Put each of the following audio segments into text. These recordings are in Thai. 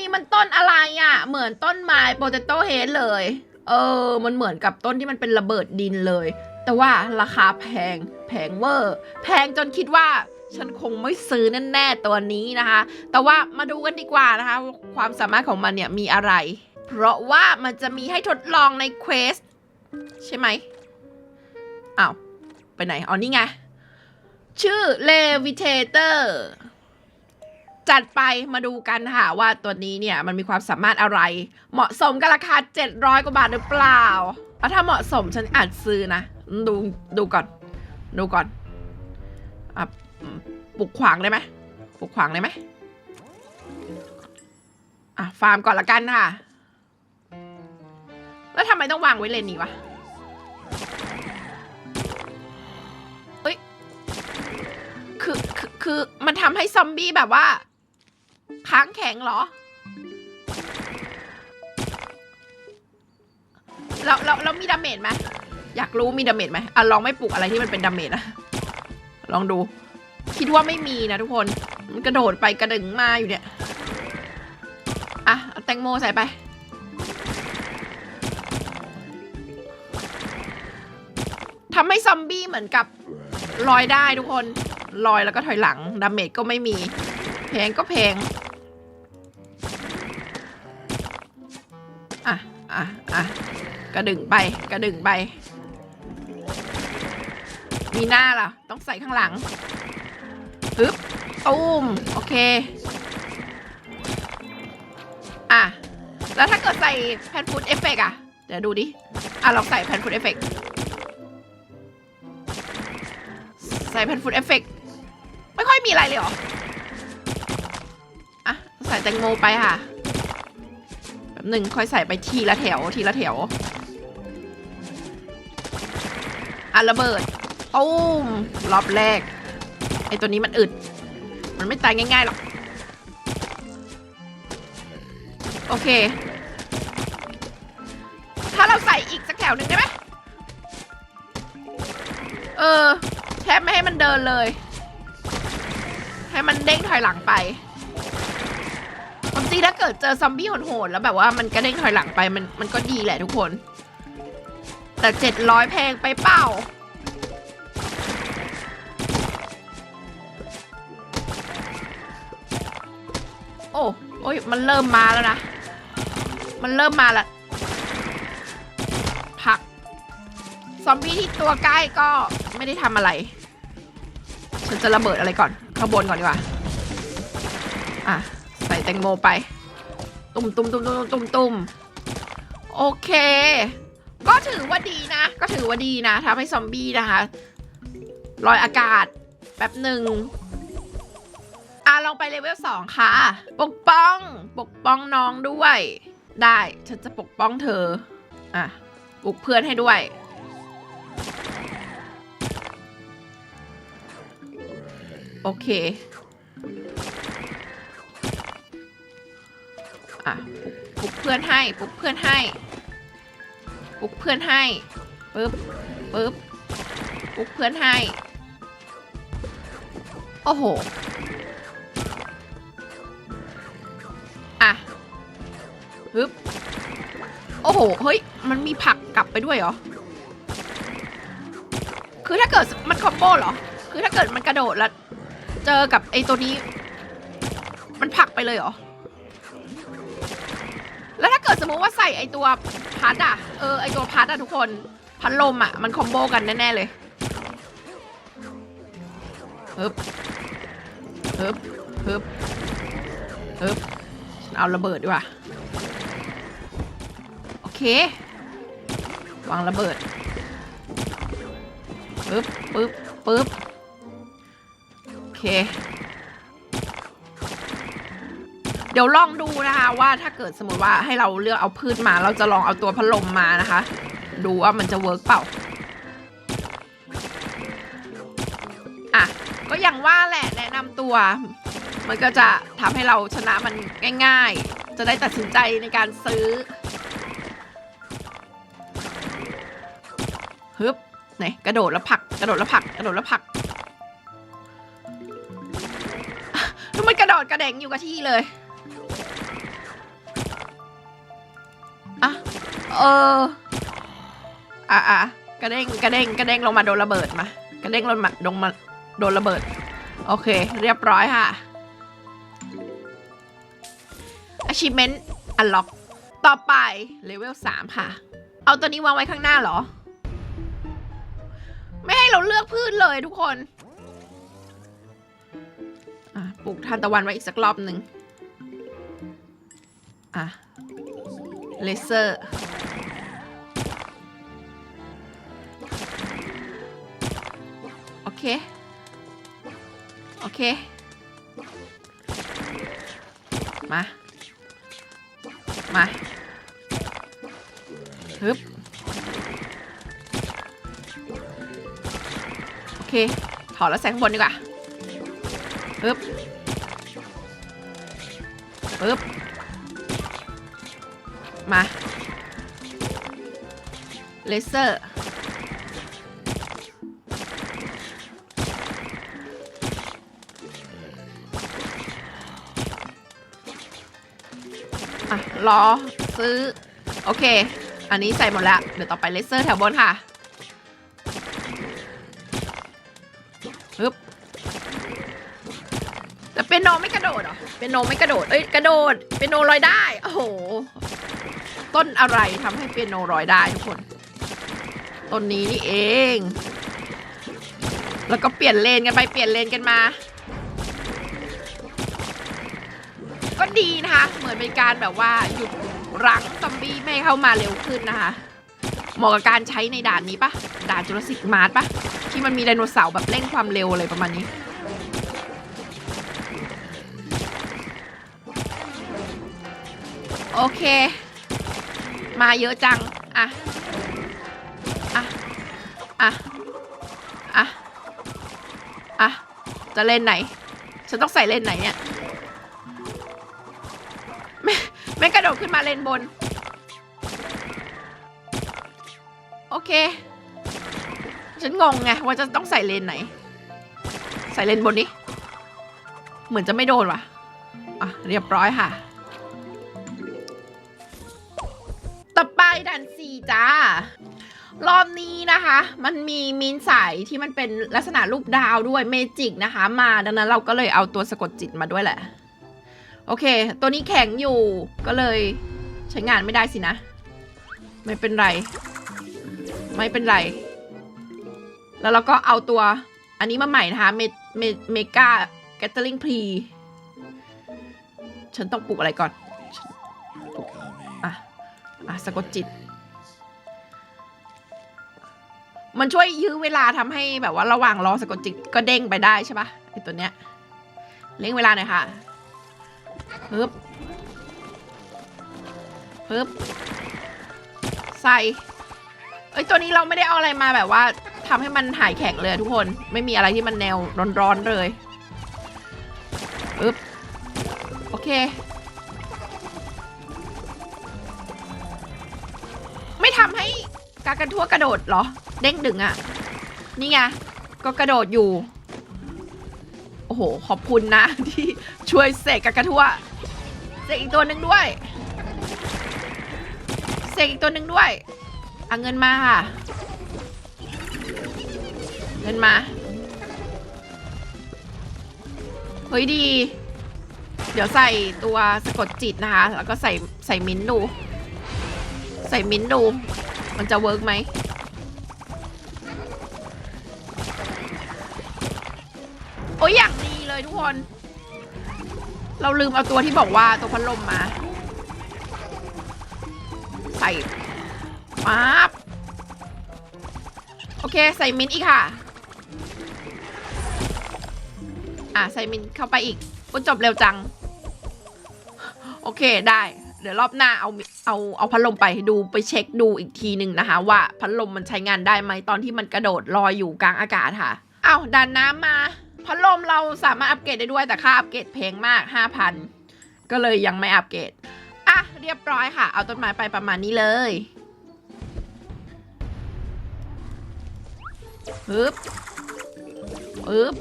นี้มันต้นอะไรอะ่ะ เหมือนต้นไม้โปเตโต้เฮดเลย เออ มันเหมือนกับต้นที่มันเป็นระเบิดดินเลย แต่ว่าราคาแพง แพงเวอร์ แพงจนคิดว่าฉันคงไม่ซื้อแน่ๆตัวนี้นะคะ แต่ว่ามาดูกันดีกว่านะคะ ความสามารถของมันเนี่ยมีอะไร เพราะว่ามันจะมีให้ทดลองในเควสใช่ไหมอ้าว ไปไหน อ๋อนี่ไง ชื่อ Levitator จัดไปมาดูกันค่ะว่าตัวนี้เนี่ยมันมีความสามารถอะไร เหมาะสมกับราคา 700 กว่าบาทหรือเปล่าเอาถ้าเหมาะสมฉันอาจซื้อนะ ดูดูก่อน ดูก่อนอะปลุกขวางได้ไหมปลุกขวางได้ไหมอะฟาร์มก่อนละกันค่ะ แล้วทำไมต้องวางไว้เลนนี้วะเอ้ยคือคือคือ มันทำให้ซอมบี้แบบว่า ค้างแข็งเหรอแล้วแล้วแล้วมีดาเมจไหมอยากรู้มีดาเมจไหมอะลองไม่ปลุกอะไรที่มันเป็นดาเมจนะลองดู คิดว่าไม่มีนะทุกคน มันกระโดดไปกระดึงมาอยู่เนี่ย อะเอาแตงโมใส่ไป ทำให้ซอมบี้เหมือนกับลอยได้ทุกคน ลอยแล้วก็ถอยหลัง ดาเมจก็ไม่มี พงก็แพง อะ อะ อะ กระดึงไป กระดึงไป มีหน้าล่ะ ต้องใส่ข้างหลังปึ๊บตูมโอเค อะ แล้วถ้าเกิดใส่แพนฟูดเอฟเฟกอะเดี๋ยวดูดิ อะลองใส่แพนฟูดเอฟเฟกใส่แพนฟูดเอฟเฟกไม่ค่อยมีอะไรเลยเหรอ ส่แตงโมไปค่ะแบบหนึ่งค่อยใส่ไปทีละแถวทีละแถวอะระเบิดตูมรอบแรกไอตัวนี้มันอึด มันไม่ตายง่ายๆหรอกโอเค ถ้าเราใส่อีกสักแถวหนึ่งได้ไหมเออแทบไม่ให้มันเดินเลย ให้มันเด้งถอยหลังไป ริงถ้าเกิดเจอซอมบี้โหดๆแล้วแบบว่ามันก็เด้งถอยหลังไปมันมันก็ดีแหละทุกคน แต่เจ็ดร้อยแพงไปเปล่าโอ้โอ้ยมันเริ่มมาแล้วนะ มันเริ่มมาละผัก ซอมบี้ที่ตัวใกล้ก็ไม่ได้ทำอะไร ฉันจะระเบิดอะไรก่อน ข้างบนก่อนดีกว่า แตงโมไป ตุ่มตุ่มตุ่มตุ่มตุ่มตุ่มโอเค ก็ถือว่าดีนะ ก็ถือว่าดีนะทำให้ซอมบี้นะคะลอยอากาศแป๊บหนึ่งอะลองไปเลเวลสองค่ะ ปกป้อง ปกป้องน้องด้วย ได้ฉันจะปกป้องเธอ อะปลุกเพื่อนให้ด้วยโอเค อะปลุกเพื่อนให้ปลุกเพื่อนให้ปลุกเพื่อนให้ปึ๊บปึ๊บปลุกเพื่อนให้ โอ้โหอะปึ๊บโอ้โหเฮ้ยมันมีผักกลับไปด้วยเหรอคือถ้าเกิดมันคอมโบเหรอ คือถ้าเกิดมันกระโดดแล้ว เจอกับไอ้ตัวนี้ มันผลักไปเลยเหรอ แล้วถ้าเกิดสมมติว่าใส่ไอตัวพัดอะเออไอตัวพัดอะทุกคนพัดลมอะมันคอมโบกันแน่ๆเลยฮึบฮึบฮึบฮึบเอาระเบิดดีกว่าโอเควางระเบิดปึ๊บปึ๊บปึ๊บโอเค เดี๋ยวลองดูนะคะว่าถ้าเกิดสมมติว่าให้เราเลือกเอาพืชมา เราจะลองเอาตัวพัดลมมานะคะ ดูว่ามันจะเวิร์กเปล่าอะก็อย่างว่าแหละแนะนำตัว มันก็จะทำให้เราชนะมันง่าย ๆ จะได้ตัดสินใจในการซื้อฮึบไหนกระโดดแล้วผลักกระโดดแล้วผลักกระโดดแล้วผลักแล้วมันกระโดดกระเด่งอยู่กับที่เลย อออะอะกระเด้งกระเด้งกระเด้งลงมาโดนระเบิดมากระเด้งลงมาลงมาโดนระเบิด โอเค เรียบร้อยค่ะ achievement unlock ต่อไปเลเวล3ค่ะ เอาตัวนี้วางไว้ข้างหน้าเหรอ ไม่ให้เราเลือกพืชเลยทุกคนปลูกทานตะวันไว้อีกสักรอบหนึ่งอะ เลเซอร์โอเค โอเค มา มาฮึบโอเค ถอดแล้วแสงข้างบนดีกว่าฮึบฮึบ มา เลเซอร์ อะ รอ ซื้อ โอเค อันนี้ใส่หมดแล้ว เดี๋ยวต่อไปเลเซอร์แถวบนค่ะฮึบแต่เป็นโนไม่กระโดดเหรอ เป็นโนไม่กระโดด เอ้ย กระโดด เป็นโนลอยได้ โอ้โห ต้นอะไรทำให้เปียโนลอยได้ทุกคน ต้นนี้นี่เอง แล้วก็เปลี่ยนเลนกันไปเปลี่ยนเลนกันมา ก็ดีนะคะ เหมือนเป็นการแบบว่าหยุดรั้งซอมบี้ไม่เข้ามาเร็วขึ้นนะคะเหมาะกับการใช้ในด่านนี้ปะด่านจุลศิษย์มาร์ปะที่มันมีไดโนเสาร์แบบเร่งความเร็วอะไรประมาณนี้โอเค มาเยอะจัง อะ อะ อะ อะ อะ จะเล่นไหน ฉันต้องใส่เล่นไหนเนี่ยไม่ไม่กระโดดขึ้นมาเล่นบน โอเค ฉันงงไงว่าจะต้องใส่เลนไหน ใส่เลนบนนี้ เหมือนจะไม่โดนว่ะ อะ เรียบร้อยค่ะ ด่านสี่จ้ารอบนี้นะคะ มันมีมินสายที่มันเป็นลักษณะรูปดาวด้วยเมจิกนะคะ มาดังนั้นเราก็เลยเอาตัวสะกดจิตมาด้วยแหละ โอเค ตัวนี้แข็งอยู่ก็เลยใช้งานไม่ได้สินะ ไม่เป็นไร ไม่เป็นไร แล้วเราก็เอาตัวอันนี้มาใหม่นะคะเมเมเมกาแกตเตอร์ลิงพรีฉันต้องปลุกอะไรก่อน อะสะกดจิต มันช่วยยื้อเวลาทำให้แบบว่าระหว่างรอสะกดจิตก็เด้งไปได้ใช่ปะไอตัวเนี้ยเร่งเวลาหน่อยค่ะฮึบฮึบใส่เอ้ยตัวนี้เราไม่ได้เอาอะไรมาแบบว่าทำให้มันหายแข็งเลยทุกคนไม่มีอะไรที่มันแนวร้อนๆเลยอึบโอเค กันทั่วกระโดดเหรอ เด้งดึงอะนี่ไง ก็กระโดดอยู่ โอ้โห ขอบคุณนะ ที่ช่วยเสกกากระทั่ว เสกอีกตัวหนึ่งด้วย เสกอีกตัวหนึ่งด้วยเอาเงินมาค่ะ เงินมา เฮ้ยดี เดี๋ยวใส่ตัวสะกดจิตนะคะ แล้วก็ใส่ใส่มิ้นดู ใส่มิ้นดู มันจะเวิร์กไหมโอ้ยอย่างดีเลยทุกคน เราลืมเอาตัวที่บอกว่าตัวพัดลมมา ใส่ปั๊บโอเค ใส่มินอีกค่ะ อะ ใส่มินเข้าไปอีกก็จบเร็วจัง โอเคได้ เดี๋ยวรอบหน้าเอาเอาเอาพัดลมไปดูไปเช็คดูอีกทีหนึ่งนะคะ ว่าพัดลมมันใช้งานได้ไหมตอนที่มันกระโดดลอยอยู่กลางอากาศค่ะอ้าวดันน้ำมาพัดลมเราสามารถอัปเกรดได้ด้วยแต่ค่าอัปเกรดแพงมาก 5,000 ก็เลยยังไม่อัปเกรดอะเรียบร้อยค่ะ เอาต้นไม้ไปประมาณนี้เลยปึ๊บปึ๊บ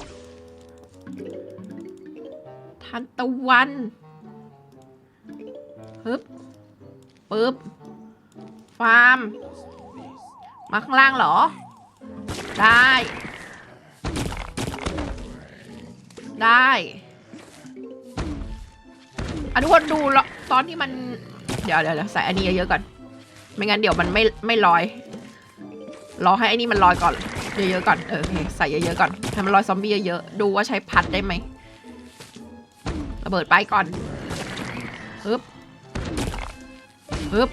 ทันตะวัน ปึ๊บปึ๊บฟาร์ม มาข้างล่างเหรอ ได้ ได้อะทุกคนดูละตอนที่มันเดี๋ยวเดี๋ยวเดี๋ยวใส่อันนี้เยอะๆก่อน ไม่งั้นเดี๋ยวมันไม่ไม่ลอย รอให้อันนี้มันลอยก่อน เยอะๆก่อน เออโอเคใส่เยอะๆก่อนให้มันลอยซอมบี้เยอะๆ ดูว่าใช้พัดได้ไหมระเบิดไปก่อนฮึบ ฮึบ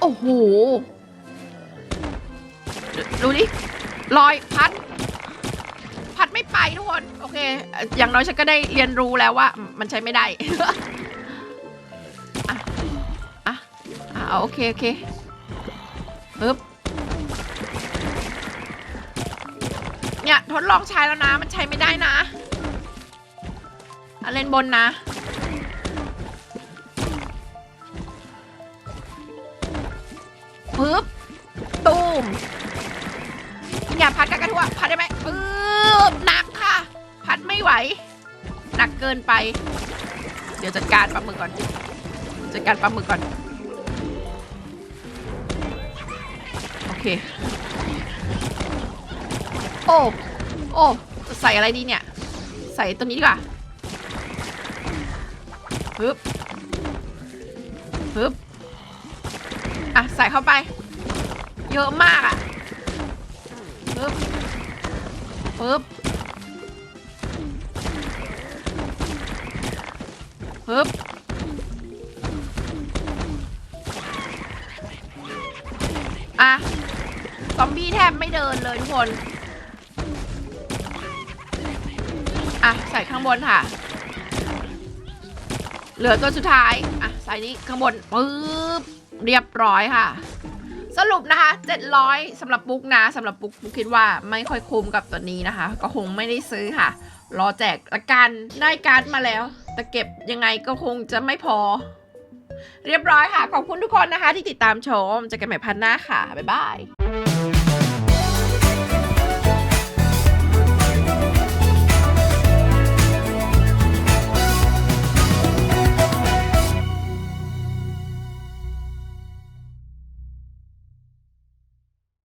โอ้โห ดูดิลอยพัด พัดไม่ไปทุกคน โอเค อย่างน้อยฉันก็ได้เรียนรู้แล้วว่า มันใช้ไม่ได้ อะ อะ อะโอเค โอเคปึ๊บเนี่ยทดลองใช้แล้วนะ มันใช้ไม่ได้นะอะเล่นบนนะ ปึ๊บตูมอย่าพัดกันกระทั่วพัดได้ไหมปึ๊บหนักค่ะ พัดไม่ไหว หนักเกินไป เดี๋ยวจัดการปลาหมึกก่อน จัดการปลาหมึกก่อน โอเค โอ้โอ้ใส่อะไรดีเนี่ย ใส่ตัวนี้ดีกว่าปึ๊บปึ๊บ อะ ใส่เข้าไป เยอะมากอะปึ๊บปึ๊บปึ๊บอะ ซอมบี้แทบไม่เดินเลยทุกคน อะ ใส่ข้างบนค่ะ เหลือตัวสุดท้าย อะ ใส่นี้ข้างบนปึ๊บ เรียบร้อยค่ะ สรุปนะคะ 700สำหรับปุ๊กนะสำหรับปุ๊กปุ๊กคิดว่าไม่ค่อยคุ้มกับตัวนี้นะคะ ก็คงไม่ได้ซื้อค่ะ รอแจกละกันได้การ์ดมาแล้ว แต่เก็บยังไงก็คงจะไม่พอ เรียบร้อยค่ะ ขอบคุณทุกคนนะคะ ที่ติดตามชมเจอกันใหม่พันหน้าค่ะ บ๊ายบาย